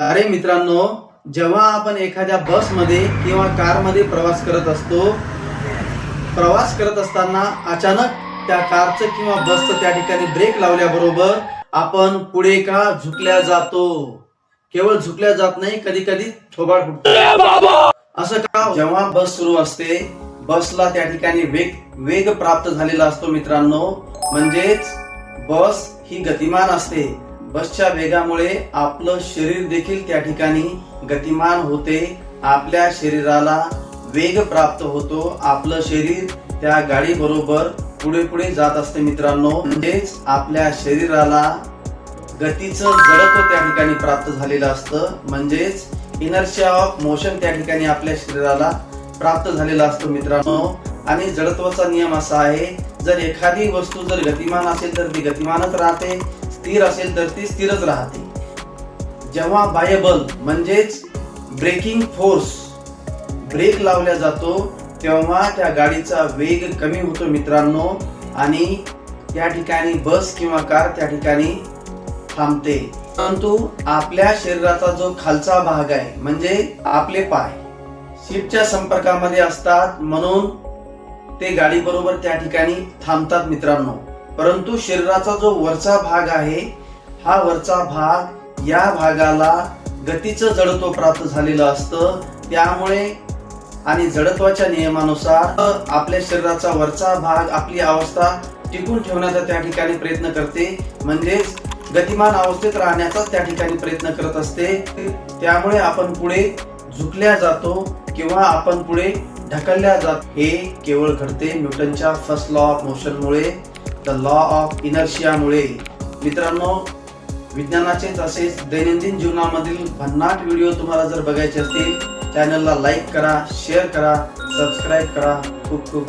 अरे मित्रांनो जेव्हा आपण एखाद्या बसमध्ये किंवा कारमध्ये प्रवास करत असतो प्रवास करत असताना अचानक त्या कारचं किंवा बसचं त्या ठिकाणी ब्रेक लावल्याबरोबर आपण पुढे का झुकल्या जातो? केवळ झुकल्या जात नाही कधी कधी थोबाड फुटतो. असं का? जेव्हा बस सुरू असते बसला त्या ठिकाणी वेग वेग प्राप्त झालेला असतो मित्रांनो. म्हणजेच बस ही गतिमान असते. बसच्या वेगामुळे आपलं शरीर देखील त्या ठिकाणी गतिमान होते. आपल्या शरीराला वेग प्राप्त होतो. आपलं शरीर त्या गाडी बरोबर पुढे पुढे जात असते मित्रांनो. म्हणजेच आपल्या शरीराला गतीचं जडत्व त्या ठिकाणी प्राप्त झालेलं असतं. म्हणजेच इनर्शिया ऑफ मोशन त्या ठिकाणी आपल्या शरीराला प्राप्त झालेलं असतं मित्रांनो. आणि जडत्वाचा नियम असा आहे जर एखादी वस्तू जर गतिमान असेल तर ती गतिमानच राहते. स्थिर असेल तर ती स्थिरच राहते. जेव्हा बाह्यबल म्हणजेच ब्रेकिंग फोर्स ब्रेक लावल्या जातो तेव्हा त्या गाडीचा वेग कमी होतो मित्रांनो आणि त्या ठिकाणी बस किंवा कार त्या ठिकाणी थांबते. परंतु आपल्या शरीराचा जो खालचा भाग आहे म्हणजे आपले पाय सीटच्या संपर्कामध्ये असतात म्हणून ते गाडी बरोबर त्या ठिकाणी थांबतात मित्रांनो. परंतु शरीराचा जो वरचा भाग आहे हा वरचा भाग या भागाला गतीचं जडत्व प्राप्त झालेलं असतं. त्यामुळे आणि जडत्वाच्या नियमानुसार आपल्या शरीराचा वरचा भाग आपली अवस्था टिकून ठेवण्याचा त्या ठिकाणी प्रयत्न करते. म्हणजेच गतिमान अवस्थेत राहण्याचा त्या ठिकाणी प्रयत्न करत असते. त्यामुळे आपण पुढे झुकल्या जातो किंवा आपण पुढे ढकलल्या जात. हे केवळ घडते न्यूटनच्या फर्स्ट लॉ ऑफ मोशनमुळे. द लॉ ऑफ इनर्शियामुळे मित्रांनो विज्ञानाचे तसेच दैनंदिन जीवनामधील भन्नाट व्हिडिओ तुम्हाला जर बघायचे असतील चॅनलला लाईक करा शेअर करा सबस्क्राईब करा. खूप खूप